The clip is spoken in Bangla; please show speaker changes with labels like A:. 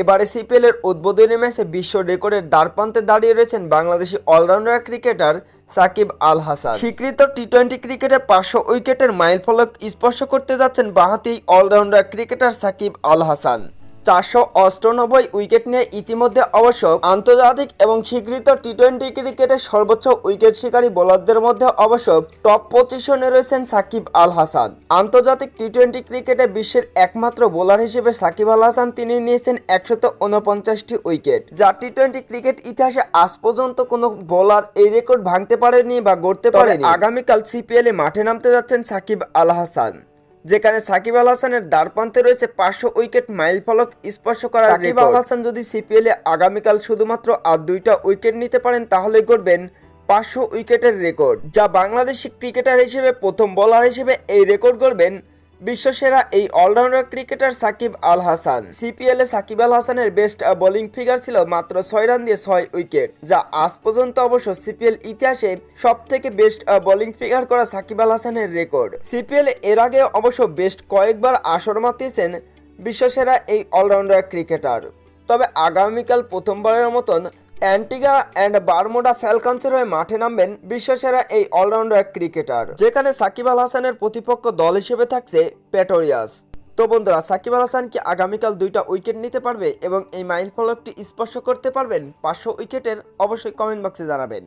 A: এবারে সিপিএল এর উদ্বোধনী ম্যাচে বিশ্ব রেকর্ডের দ্বারপ্রান্তে দাঁড়িয়ে রয়েছেন বাংলাদেশি অলরাউন্ডার ক্রিকেটার সাকিব আল হাসান। স্বীকৃত টি টোয়েন্টি ক্রিকেটে পাঁচশো উইকেটের মাইল ফলক স্পর্শ করতে যাচ্ছেন বাহাতি অলরাউন্ডার ক্রিকেটার সাকিব আল হাসান। চারশো অষ্টানব্বই উইকেট নিয়ে ইতিমধ্যে অবশ্য আন্তর্জাতিক এবং স্বীকৃত টি টোয়েন্টি ক্রিকেটের সর্বোচ্চ উইকেট শিকারী বোলারদের মধ্যে অবশ্য টপ পজিশনে রয়েছেন সাকিব আল হাসান। আন্তর্জাতিক টি টোয়েন্টি ক্রিকেটে বিশ্বের একমাত্র বোলার হিসেবে সাকিব আল হাসান তিনি নিয়েছেন একশত উনপঞ্চাশটি উইকেট। যা টি টোয়েন্টি ক্রিকেট ইতিহাসে আজ পর্যন্ত কোনো বোলার এই রেকর্ড ভাঙতে পারেনি বা গড়তে পারেনি। আগামীকাল সিপিএল এ মাঠে নামতে যাচ্ছেন সাকিব আল হাসান। যেখানে সাকিব আল হাসানের দ্বারপ্রান্তে রয়েছে পাঁচশো উইকেট মাইল ফলক স্পর্শ করা সাকিব আল হাসান যদি সিপিএলে এ আগামীকাল শুধুমাত্র আর দুইটা উইকেট নিতে পারেন তাহলে করবেন পাঁচশো উইকেটের রেকর্ড। যা বাংলাদেশি ক্রিকেটার হিসেবে প্রথম বলার হিসেবে এই রেকর্ড গড়বেন বিশ্বসেরা এই allrounder cricketer Shakib Al Hasan. CPL এ সাকিব আল হাসানের বেস্ট বোলিং ফিগার ছিল মাত্র ছয় রান দিয়ে ছয় উইকেট, যা আজ পর্যন্ত অবশ্য সিপিএল ইতিহাসে সব থেকে বেস্ট বোলিং ফিগার করা সাকিব আল হাসানের রেকর্ড সিপিএল এর আগে অবশ্য বেস্ট কয়েকবার আসর মাতিয়েছেন বিশ্বসেরা এই অলরাউন্ডার ক্রিকেটার। তবে আগামীকাল প্রথমবারের মতন অ্যান্টিগা অ্যান্ড বারমোডা ফ্যালকনসের হয়ে মাঠে নামবেন বিশ্বসেরা এই অলরাউন্ডার ক্রিকেটার। যেখানে সাকিব আল হাসানের প্রতিপক্ষ দল হিসেবে থাকছে পেটোরিয়াস। তো বন্ধুরা, সাকিব আল হাসান কি আগামীকাল দুইটা উইকেট নিতে পারবে এবং এই মাইল ফলকটি স্পর্শ করতে পারবেন পাঁচশো উইকেটের? অবশ্যই কমেন্ট বক্সে জানাবেন।